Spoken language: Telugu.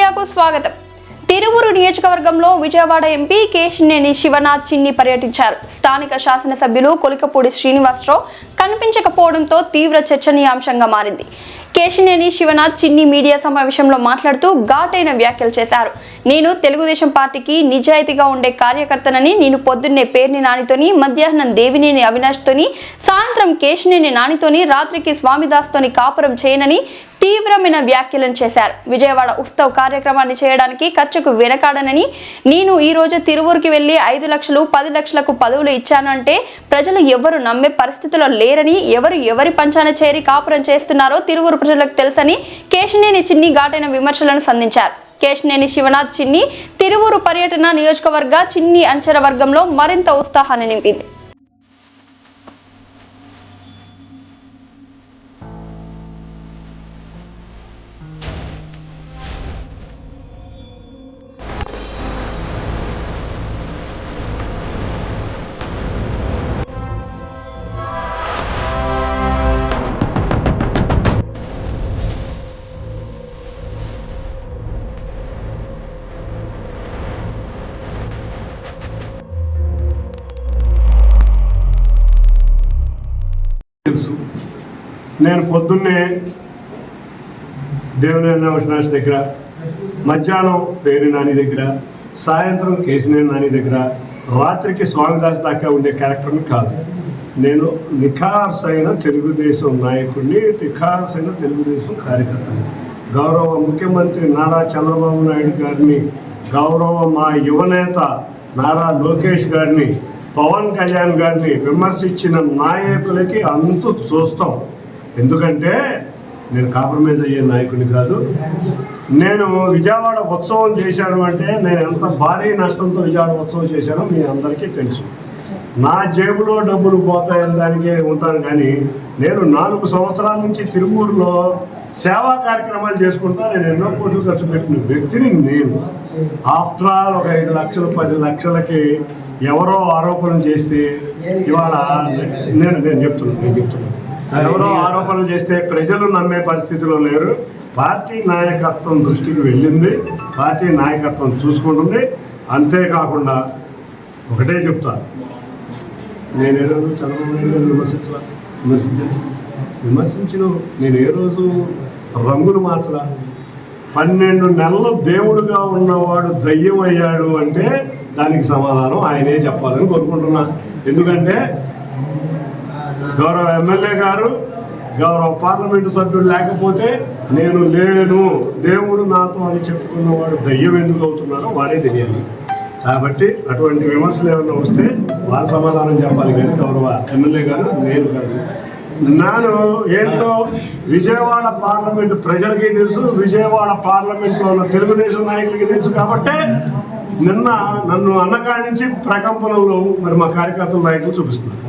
స్వాగతం. తిరువురు నియోజకవర్గంలో విజయవాడ ఎంపీ కేశినేని శివనాథ్ చిన్ని పర్యటించారు. స్థానిక శాసనసభ్యులు కొలికపూడి శ్రీనివాసరావు కనిపించకపోవడంతో తీవ్ర చర్చనీయాంశంగా మారింది. కేశినేని శివనాథ్ చిన్ని మీడియా సమావేశంలో మాట్లాడుతూ ఘాటైన వ్యాఖ్యలు చేశారు. నేను తెలుగుదేశం పార్టీకి నిజాయితీగా ఉండే కార్యకర్తనని నేను పొద్దున్నే పేర్ని నానితోని మధ్యాహ్నం దేవినేని అవినాష్తోని సాయంత్రం కేశినేని నానితోని రాత్రికి స్వామిదాస్తోని కాపురం చేయనని తీవ్రమైన వ్యాఖ్యలను చేశారు. విజయవాడ ఉత్సవ్ కార్యక్రమాన్ని చేయడానికి ఖర్చుకు వెనకాడనని నేను ఈ రోజు వెళ్ళి ఐదు లక్షలు పది లక్షలకు పదవులు ఇచ్చానంటే ప్రజలు ఎవరు నమ్మే పరిస్థితిలో లేరని ఎవరు ఎవరి పంచాన చేరి కాపురం చేస్తున్నారో తిరువురు ప్రజలకు తెలుసని కేశినేని చిన్ని ఘాటైన విమర్శలను సంధించారు. కేశినేని శివనాథ్ చిన్ని తిరువూరు పర్యటన నియోజకవర్గ చిన్ని అంచర వర్గంలో మరింత ఉత్సాహాన్ని నింపింది. నేను పొద్దున్నే దేవనేని అవినాష్ దగ్గర మధ్యాహ్నం పేరు నాని దగ్గర సాయంత్రం కేసినేని నాని దగ్గర రాత్రికి స్వామిదాస్ దాకా ఉండే క్యారెక్టర్ని కాదు. నేను నిఖార్స్ అయిన తెలుగుదేశం నాయకుడిని నిఖార్స్ అయిన తెలుగుదేశం కార్యకర్తని. గౌరవ ముఖ్యమంత్రి నారా చంద్రబాబు నాయుడు గారిని గౌరవ మా యువనేత నారా లోకేష్ గారిని పవన్ కళ్యాణ్ గారిని విమర్శించిన నాయకులకి అంతు చూస్తాం. ఎందుకంటే నేను కాంప్రమైజ్ అయ్యే నాయకుడిని కాదు. నేను విజయవాడ ఉత్సవం చేశాను అంటే నేను ఎంత భారీ నష్టంతో విజయవాడ ఉత్సవం చేశానో మీ అందరికీ తెలుసు. నా జేబులో డబ్బులు పోతాయని దానికే ఉంటాను కానీ నేను నాలుగు సంవత్సరాల నుంచి తిరుమూరులో సేవా కార్యక్రమాలు చేసుకుంటా నేను ఎన్నో కోట్లు ఖర్చు పెట్టిన వ్యక్తిని నేను. ఆఫ్టర్ ఆల్ ఒక ఐదు లక్షలు పది లక్షలకి ఎవరో ఆరోపణలు చేస్తే ఇవాళ నేను నేను చెప్తున్నాను నేను చెప్తున్నాను. ఎవరో ఆరోపణలు చేస్తే ప్రజలు నమ్మే పరిస్థితిలో లేరు. పార్టీ నాయకత్వం దృష్టికి వెళ్ళింది. పార్టీ నాయకత్వం చూసుకుంటుంది. అంతేకాకుండా ఒకటే చెప్తా. నేను ఏ రోజు చంద్రబాబు నాయుడు గారిని విమర్శించలా? విమర్శించాను విమర్శించిన నేను ఏ రోజు రంగులు మార్చలా? పన్నెండు నెలలు దేవుడుగా ఉన్నవాడు దయ్యం అయ్యాడు అంటే దానికి సమాధానం ఆయనే చెప్పాలని కోరుకుంటున్నా. ఎందుకంటే గౌరవ ఎమ్మెల్యే గారు గౌరవ పార్లమెంటు సభ్యుడు లేకపోతే నేను లేను. దేవుడు నాతో అని చెప్పుకున్నవాడు దయ్యం ఎందుకు అవుతున్నారో వారే తెలియాలి. కాబట్టి అటువంటి విమర్శలు ఏమైనా వస్తే వారు సమాధానం చెప్పాలి. కానీ గౌరవ ఎమ్మెల్యే గారు నేను కాదు నాను ఏంటో విజయవాడ పార్లమెంట్ ప్రజలకి తెలుసు విజయవాడ పార్లమెంట్లో ఉన్న తెలుగుదేశం నాయకులకి తెలుసు కాబట్టి నిన్న నన్ను అన్నకాడి నుంచి ప్రకంపనలో మరి మా కార్యకర్తల నాయకులు చూపిస్తున్నారు.